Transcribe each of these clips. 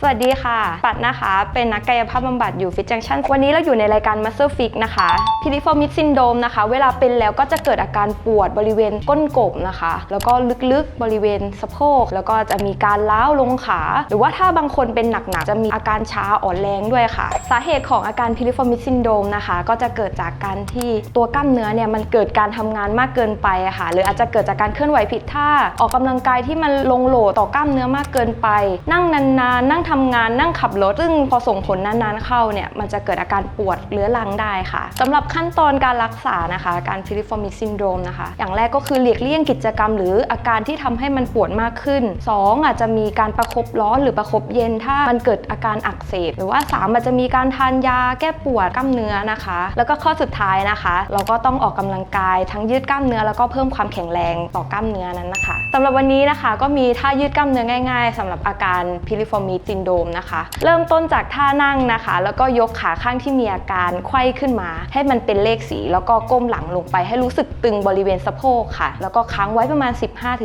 สวัสดีค่ะ ปัดนะคะ เป็นนักกายภาพบำบัดอยู่ฟิตจังชันวันนี้เราอยู่ในรายการ Muscle Fix นะคะพิลิฟอร์มิดซินโดมนะคะ เวลาเป็นแล้วก็จะเกิดอาการปวดบริเวณก้นกบนะคะ แล้วก็ลึกๆบริเวณสะโพก แล้วก็จะมีการล้าวลงขา หรือว่าถ้าบางคนเป็นหนักๆ จะมีอาการช้าอ่อนแรงด้วยค่ะ สาเหตุของอาการพิลิฟอร์มิดซินโดมนะคะ ก็จะเกิดจากการที่ตัวกล้ามเนื้อเนี่ยมันเกิดการทำงานมากเกินไปะค่ะ หรืออาจจะเกิดจากการเคลื่อนไหวผิดท่า ออกกำลังกายที่มันลงโหลดต่อกล้ามเนื้อมากเกินไป นั่งนานๆนั่งทำงานนั่งขับรถ ซึ่งพอส่งผลนานๆเข้าเนี่ยมันจะเกิดอาการปวดเรื้อรังได้ค่ะสำหรับขั้นตอนการรักษานะคะ การพิลิฟอร์มิซินโดรมนะคะ อย่างแรกก็คือหลีกเลี่ยงกิจกรรม หรืออาการที่ทำให้มันปวดมากขึ้น 2 อาจจะมีการประคบร้อนหรือประคบเย็นถ้ามันเกิดอาการอักเสบหรือว่า 3 อาจจะมีการทานยาแก้ปวดกล้ามเนื้อนะคะ แล้วก็ข้อสุดท้ายนะคะ เราก็ต้องออกกำลังกายทั้งยืดกล้ามเนื้อแล้วก็เพิ่มความแข็งแรงต่อกล้ามเนื้อนั้นนะคะสำหรับวันนี้นะคะก็มีท่ายืดกล้ามเนื้อง่าย ๆสำหรับอาการพิลิฟอร์มิซินโดมนะคะ เริ่มต้นจากท่านั่งนะคะ แล้วก็ยกขาข้างที่มีอาการไขว้ขึ้นมา ให้มันเป็นเลขสี แล้วก็ก้มหลังลงไปให้รู้สึกตึงบริเวณสะโพกค่ะ แล้วก็ค้างไว้ประมาณ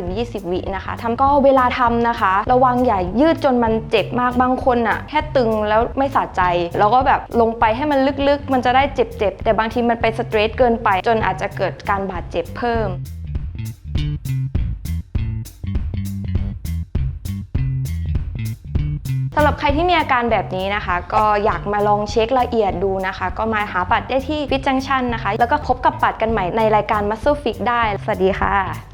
15-20 วินะคะทำก็เวลาทำนะคะ ระวังอย่ายืดจนมันเจ็บมากบางคนอะแค่ตึงแล้วไม่สะใจ แล้วก็แบบลงไปให้มันลึกๆ มันจะได้เจ็บๆ แต่บางทีมันไปสเตรทเกินไป จนอาจจะเกิดการบาดเจ็บเพิ่ม สำหรับใครที่มีอาการแบบนี้นะคะ ก็อยากมาลองเช็คละเอียดดูนะคะ ก็มาหาปัดได้ที่ฟิตจังชันนะคะ แล้วก็พบกับปัดกันใหม่ในรายการ Muscle Fix ได้ สวัสดีค่ะ